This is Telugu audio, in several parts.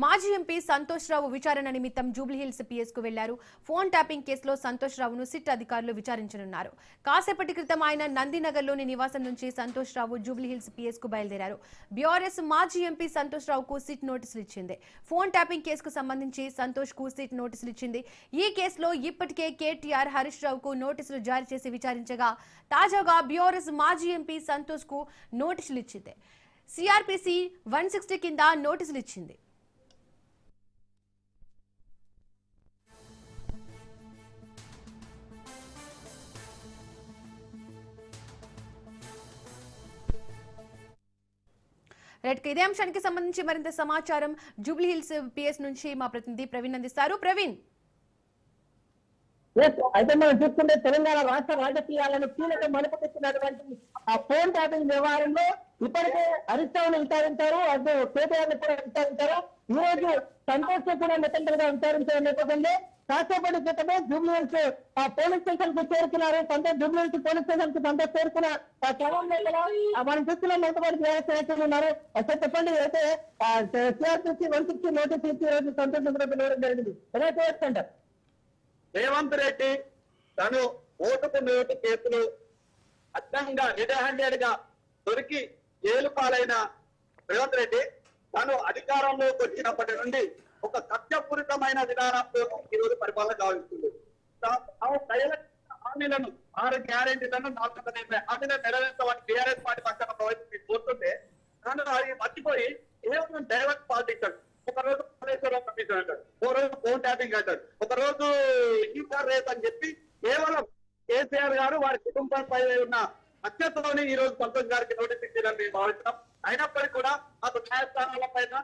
మాజీ ఎంపీ సంతోష్ రావు విచారణ నిమిత్తం జూబ్లీహిల్స్ పిఎస్కు వెళ్ళారు. ఫోన్ ట్యాపింగ్ కేసులో సంతోష్ రావును సిట్ అధికారులు విచారించనున్నారు. కాసేపటి క్రితం ఆయన నందినగర్లోని నివాసం నుంచి సంతోష్ రావు జూబ్లీహిల్స్ పిఎస్కు బయలుదేరారు. బీఆర్ఎస్ మాజీ ఎంపీ సంతోష్ రావుకు సిట్ నోటీసులు ఇచ్చింది. ఫోన్ ట్యాపింగ్ కేసుకు సంబంధించి సంతోష్కు సిట్ నోటీసులు ఇచ్చింది. ఈ కేసులో ఇప్పటికే కేటీఆర్ హరీష్ రావుకు నోటీసులు జారీ చేసి విచారించగా తాజాగా బీఆర్ఎస్ మాజీ ఎంపీ సంతోష్కు నోటీసులు ఇచ్చింది. సిఆర్పిసి వన్ సిక్స్టీ కింద నోటీసులు ఇచ్చింది. రైట్ ఇదే అంశానికి సంబంధించి మరింత సమాచారం జూబ్లీ హిల్స్ పిఎస్ నుంచి మా ప్రతినిధి ప్రవీణ్ అందిస్తారు. ప్రవీణ్. అయితే మనం చూసుకుంటే తెలంగాణ రాష్ట్ర రాజకీయాలను కీలక మలుపు తెచ్చినటువంటి ఆ ఫోన్ ట్యాపింగ్ వ్యవహారంలో ఇప్పటికే హరీష్ విచారించారు అటు కేటీఆర్ని కూడా విచారించారు. ఈ రోజు సంతోష్ కూడా మెటల్ విచారించిన నేపథ్యంలో కాసేపటి క్రితమే జూబ్లీహిల్స్ ఆ పోలీస్ స్టేషన్కు చేరుకున్నారు. సంతోష్ జూబ్లీహిల్స్ పోలీస్ స్టేషన్కు సంతోష్ చేరుకున్న క్రమంలో మనం చూస్తున్న ఎంతమంది వ్యవస్థ ఉన్నారు. అసలు చెప్పండి అయితే సిఆర్పిసి వన్ సిక్స్టీ నోటీస్ ఇచ్చి ఈ రోజు సంతోష్ని జరిగింది. ఎలా చేయొచ్చు రేవంత్ రెడ్డి తను ఓటుకు నోటు కేసులు అడ్డంగా రెడ్ హ్యాండెడ్గా దొరికి జైలు పాలైన రేవంత్ రెడ్డి తను అధికారంలోకి వచ్చినప్పటి నుండి ఒక కక్షపూరితమైన విధానంతో ఈ రోజు పరిపాలన గావిస్తుంది తాము ప్రజలకు హామీలను ఆరు గ్యారెంటీలను నాలుగు హామీలను నెరవేర్చమని టీఆర్ఎస్ పార్టీ పక్కన ప్రవహించి కోరుతుంటే కానీ అది మర్చిపోయి కేవలం డైవర్ట్ పాలిటిక్స్ ఒక రోజు కాళేశ్వరం కమిషన్ ఒక రోజు ఫోన్ ట్యాపింగ్ అంటాడు. ఒక రోజు ఈసార్ రేస్ అని చెప్పి కేవలం కేసీఆర్ గారు వారి కుటుంబంపై ఉన్న అత్యతలోనే ఈ రోజు పంతొమ్మిది గారికి నోటీస్ ఇచ్చారని మేము భావిస్తున్నాం. అయినప్పటికీ కూడా అతను న్యాయస్థానాల పైన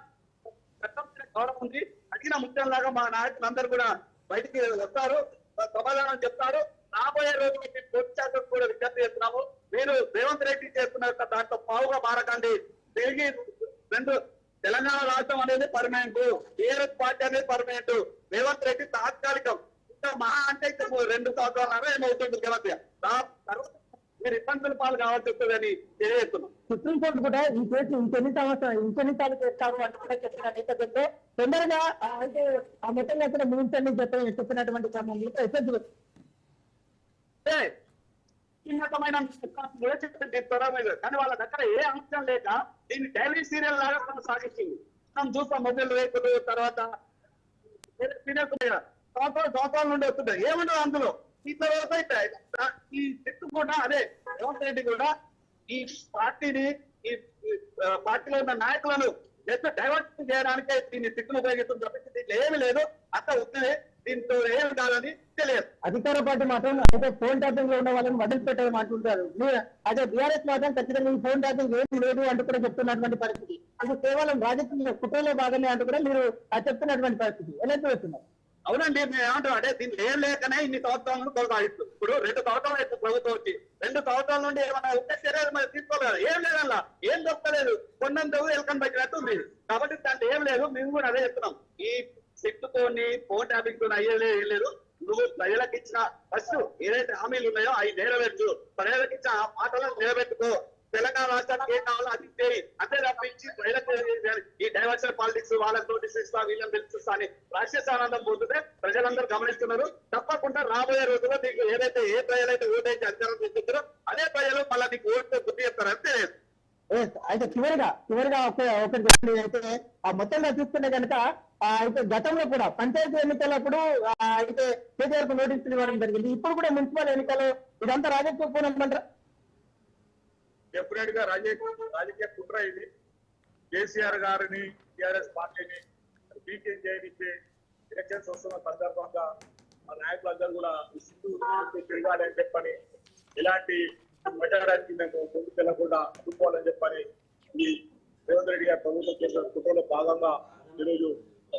చట్టం మీద గౌరవం ఉంది అడిగిన ముఖ్యంలాగా మా నాయకులందరూ కూడా బయటికి వస్తారు. సమాధానం చెప్తారు. రాబోయే రోజు మేము కోర్టు కూడా విజ్ఞప్తి చేస్తున్నాము. మీరు రేవంత్ రెడ్డి చేస్తున్న దాంట్లో పావుగా మారకండి. తిరిగి రెండు తెలంగాణ రాష్ట్రం అనేది పర్మనెంట్ టీఆర్ఎస్ పార్టీ అనేది పర్మనెంట్ రేవంత్ రెడ్డి తాత్కాలికం. ఇంకా మహా అంటే రెండు సంవత్సరాలు ఏమవుతుంది ముఖ్యమంత్రి తర్వాత మీరు ఇబ్బందుల పాలు కావాల్సి తెలియజేస్తున్నాం. సుప్రీంకోర్టు కూడా ఈ కేసు ఇంకెన్ని సంవత్సరాలు ఇంకెన్ని సార్లు చేస్తారు అని కూడా చెప్పిన నేపథ్యంలో తొందరగా ఆ అంటే ఆ మొత్తంగా కూడా ముగించండి చెప్పి చెప్పినటువంటి క్రమంలో ఎస్ఎస్ అంటే ఉన్నతమైన కానీ వాళ్ళ దగ్గర ఏ అంశం లేక దీన్ని డైలీ సీరియల్ లాగా కొనసాగిస్తుంది. మనం చూస్తాం మొబైల్ రేకులు తర్వాత సంవత్సరాలు సంవత్సరాల నుండి వస్తుంటాయి. ఏముండదు అందులో? ఇట్లా అయితే ఈ చెట్టు కూడా అదే రేవంత్ రెడ్డి కూడా ఈ పార్టీని ఈ పార్టీలో ఉన్న నాయకులను జస్ట్ డైవర్ట్ చేయడానికే దీన్ని సిక్కును ఉపయోగిస్తుంది తప్పించి దీంట్లో ఏమీ లేదు. అంత ఉత్తరే దీంతో ఏమి కాదని తెలియదు. అధికార పార్టీ మాత్రం అయితే ఫోన్ ట్యాపింగ్లో ఉన్న వాళ్ళని వదిలిపెట్టాలని అంటుంటారు. అదే బీఆర్ఎస్ మాత్రం ఖచ్చితంగా ఈ ఫోన్ ట్యాపింగ్ ఏమీ లేదు అంటూ కూడా చెప్తున్నటువంటి పరిస్థితి. ఇది కేవలం రాజకీయ కుట్రలో భాగమే అంటూ కూడా మీరు ఆ చెప్తున్నటువంటి పరిస్థితి. ఎలా చూస్తున్నారు? అవునండి మేము ఏమంటాం అంటే దీన్ని ఏం లేకనే ఇన్ని సంవత్సరాలను కొనసాగిస్తుంది ఇప్పుడు రెండు సంవత్సరాలు అయితే ప్రభుత్వం వచ్చి రెండు సంవత్సరాల నుండి ఏమైనా ఉంటే చర్యలు మరి తీసుకోలేదు? ఏం లేదల్లా ఏం దొరకలేదు కొన్నంత ఎలకన్ బట్టినట్టు ఉంది. కాబట్టి దాంట్లో ఏం లేదు మేము కూడా అదే చెప్తున్నాం. ఈ సిట్టుతోని ఫోన్ ట్యాపింగ్తో అయ్యేలే ఏం లేదు. నువ్వు ప్రజలకు ఇచ్చిన ఫస్ట్ ఏదైతే హామీలు ఉన్నాయో అవి నెరవేర్చు. ప్రజలకు ఇచ్చిన ఆ మాటలను నిలబెట్టుకో. తెలంగాణ రాష్ట్రానికి ఏం కావాలో అది చేయి అంతే తప్పించి ప్రజలకు ఈ డైవర్షన్ పాలిటిక్స్ వాళ్ళకి నోటీస్ ఇస్తా వీళ్ళని పిలుస్తా అని రాక్షస సానందం పోతుంటే ప్రజలందరూ గమనిస్తున్నారు. తప్పకుండా రాబోయే రోజుల్లో నీకు ఏదైతే ఏ ప్రజలైతే ఓటేసి అధికారం తీసుకుంటారో అదే ప్రజలు మళ్ళీ నీకు ఓటుతో గుర్తు చెప్తారు. అంతే. అయితే చివరిగా చివరిగా ఒక ఒకటి చెప్పింది అయితే ఆ మొత్తంగా చూసుకుంటే కనుక అయితే గతంలో కూడా పంచాయతీ ఎన్నికలప్పుడు అయితే కేటీఆర్కు నోటీసులు ఇవ్వడం జరిగింది. ఇప్పుడు కూడా మున్సిపల్ ఎన్నికలు ఇదంతా రాజకీయ పూర్ణమంటారా డెఫినెట్గా రాజకీయ రాజకీయ కుట్ర ఇది. కేసీఆర్ గారిని టిఆర్ఎస్ పార్టీని బీకేం చేయనిచ్చే ఎలక్షన్స్ వస్తున్న సందర్భంగా మా నాయకులందరూ కూడా ఈ సిద్ధు తిరగాలి అని చెప్పని ఇలాంటి మెజారిటీ మేము ముందుకు వెళ్ళకుండా అడ్డుకోవాలని చెప్పని ఈ రేవంత్ రెడ్డి గారి ప్రభుత్వం చేసిన కుట్రలో భాగంగా ఈరోజు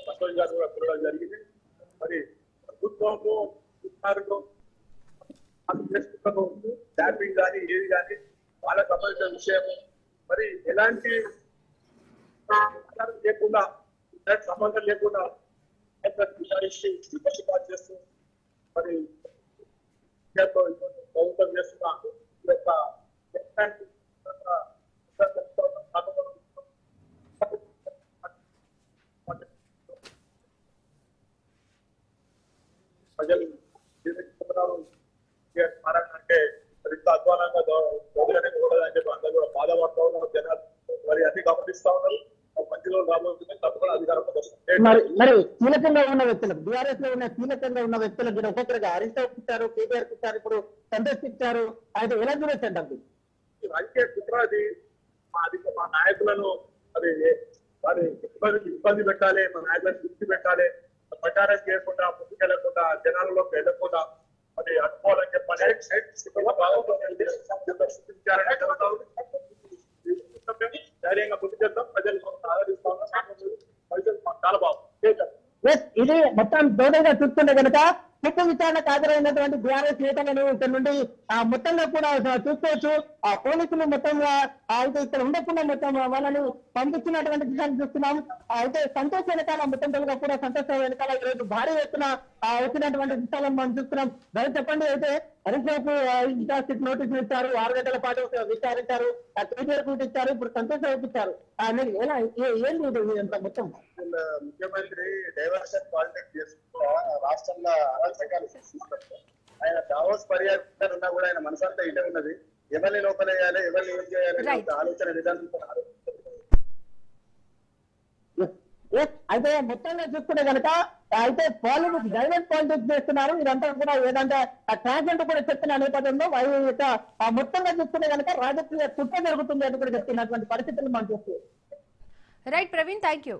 సంతోష్ గారు కూడా పిలవడం జరిగింది. మరి ప్రభుత్వము అధికారులు అది ట్యాపింగ్ కానీ ఏది కానీ వాళ్ళకు సంబంధించిన విషయం మరి ఎలాంటి లేకుండా సంబంధం లేకుండా విమర్శిపాటు చేస్తూ మరి ప్రభుత్వం చేస్తున్న ఈ యొక్క ప్రజలు గమనిస్తా ఉన్నారు. ఆ మంచిలో రాబోతుంది. తప్పకుండా అధికారంలోకి వస్తుంది మరి మరి కీలకంగా ఉన్న వ్యక్తులకు బీఆర్ఎస్లో ఉన్న కీలకంగా ఉన్న వ్యక్తులకు మీరు ఒక్కొక్కరుగా హరీష్ రావు ఇచ్చారు కేటీఆర్ ఇచ్చారు ఇప్పుడు సంతోష్ ఇచ్చారు అయితే ఎలా చూడొచ్చండి అది ఈ రాజకీయ కుట్రది మా అధిక మా నాయకులను అది వారి ఇబ్బంది ఇబ్బంది పెట్టాలి మా నాయకులను దృష్టి పెట్టాలి. ప్రచారం చేయకుండా ముందుకెళ్ళకుండా జనాలలోకి వెళ్ళకుండా అది అడ్డుకోవాలని చెప్పని ఇది మొత్తం టోటల్గా చూసుకుంటే కనుక ముఖ్య విచారణకు హాజరైనటువంటి బీఆర్ఎస్ నేతలను ఇక్కడ నుండి ఆ మొత్తంగా కూడా చూసుకోవచ్చు. ఆ పోలీసులు మొత్తంగా అయితే ఇక్కడ ఉండకుండా మొత్తం వాళ్ళని పంపించినటువంటి విషయాన్ని చూస్తున్నాం. అయితే సంతోష్ వెనకాల మొత్తం టోటల్గా కూడా సంతోష్ వెనకాల ఈ రోజు భారీ ఎత్తున ఆ వచ్చినటువంటి విషయాలను మనం చూస్తున్నాం. చెప్పండి అయితే హరీష్ రావుకు ఇంకా సిట్ నోటీస్ ఇచ్చారు ఆరు గంటల పాటు విచారించారు ఆ కేటీఆర్ కూడా ఇచ్చారు ఇప్పుడు సంతోష్ ఆ, మీరు ఎలా ఏ- ఏంది ఇదంతా మొత్తం. ముఖ్యమంత్రి డైవర్షన్ పాలిటిక్స్ చేసుకుంటూ రాష్ట్రంలో అరాచకాలు ఆయన దావోస్ పర్యాటన ఉన్నా కూడా ఆయన మనసంతా ఇటే ఉన్నది. ఎవరిని లోపలేయాలి ఎవరిని ఏం చేయాలి ఆలోచన విధానం. అయితే మొత్తంగా చూసుకుంటే కనుక అయితే పాలిటిక్స్ డైవర్ట్ పాలిటిక్స్ చేస్తున్నారు. ఇదంతా కూడా ఏదంటే ట్రాన్స్జెండర్ కూడా చెప్తున్న నేపథ్యంలో వారి యొక్క ఆ మొత్తంగా చూస్తున్న కనుక రాజకీయ చుట్టూ జరుగుతుంది అని కూడా చెప్తున్నటువంటి పరిస్థితులు మనం చూస్తున్నాం రైట్ ప్రవీణ్ థ్యాంక్ యూ